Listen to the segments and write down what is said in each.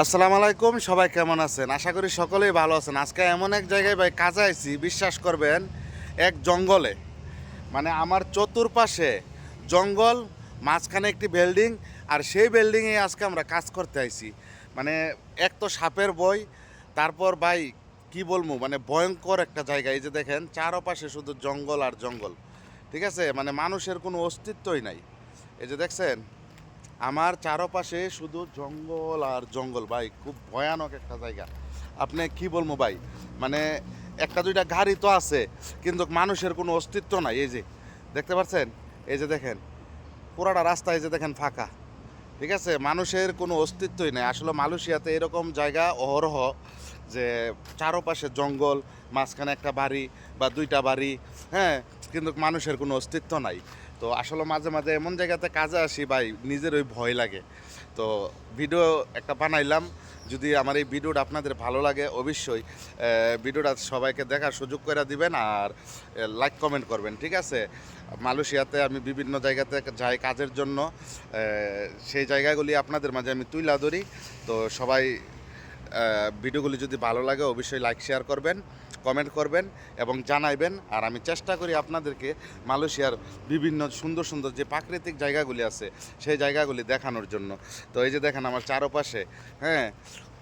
আসসালামু আলাইকুম, সবাই কেমন আছেন? আশা করি সকলেই ভালো আছেন। আজকে এমন এক জায়গায় ভাই কাজে আইছি, বিশ্বাস করবেন, এক জঙ্গলে। মানে আমার চতুর্পাশে জঙ্গল, মাঝখানে একটি বিল্ডিং, আর সেই বিল্ডিংয়ে আজকে আমরা কাজ করতে আইছি। মানে এক তো সাপের বই, তারপর ভাই কি বলব মানে ভয়ঙ্কর একটা জায়গা। এই যে দেখেন, চারপাশে শুধু জঙ্গল আর জঙ্গল। ঠিক আছে? মানে মানুষের কোনো অস্তিত্বই নাই। এই যে দেখছেন আমার চারপাশে শুধু জঙ্গল আর জঙ্গল, ভাই, খুব ভয়ানক একটা জায়গা। আপনি কি বলব, ভাই মানে একটা দুইটা গাড়ি তো আছে, কিন্তু মানুষের কোনো অস্তিত্ব নাই। এই যে, দেখতে পাচ্ছেন? এই যে দেখেন, পুরাটা রাস্তা এই যে দেখেন ফাঁকা। ঠিক আছে? মানুষের কোনো অস্তিত্বই নেই। আসলে মালয়েশিয়াতে এরকম জায়গা অহরহ যে চারপাশে জঙ্গল, মাঝখানে একটা বাড়ি বা দুইটা বাড়ি হ্যাঁ কিন্তু মানুষের কোনো অস্তিত্ব নাই। তো আসলে মাঝে মাঝে এমন জায়গাতে কাজে আসি, ভাই, নিজের ওই ভয় লাগে। তো ভিডিও একটা বানাইলাম। যদি আমার এই ভিডিওটা আপনাদের ভালো লাগে, অবশ্যই ভিডিওটা সবাইকে দেখার সুযোগ করে দিবেন আর লাইক কমেন্ট করবেন, ঠিক আছে? মালয়েশিয়াতে আমি বিভিন্ন জায়গাতে যাই কাজের জন্য সেই জায়গাগুলি আপনাদের মাঝে আমি তুইলা ধরি। তো সবাই ভিডিওগুলি যদি ভালো লাগে, অবশ্যই লাইক শেয়ার করবেন কমেন্ট করবেন এবং জানাইবেন। আর আমি চেষ্টা করি আপনাদেরকে মালয়েশিয়ার বিভিন্ন সুন্দর সুন্দর যে প্রাকৃতিক জায়গাগুলি আছে, সেই জায়গাগুলি দেখানোর জন্য। তো এই যে দেখেন আমার চারপাশে হ্যাঁ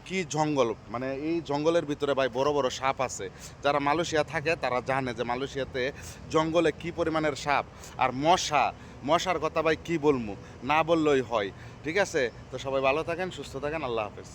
কি জঙ্গল মানে এই জঙ্গলের ভিতরে ভাই বড় বড় সাপ আছে। যারা মালয়েশিয়া থাকে, তারা জানে যে মালয়েশিয়াতে জঙ্গলে কি পরিমাণের সাপ আর মশা, মশার কথা ভাই কি বলব না বললেই হয়। ঠিক আছে? তো সবাই ভালো থাকেন, সুস্থ থাকেন, আল্লাহ হাফেজ।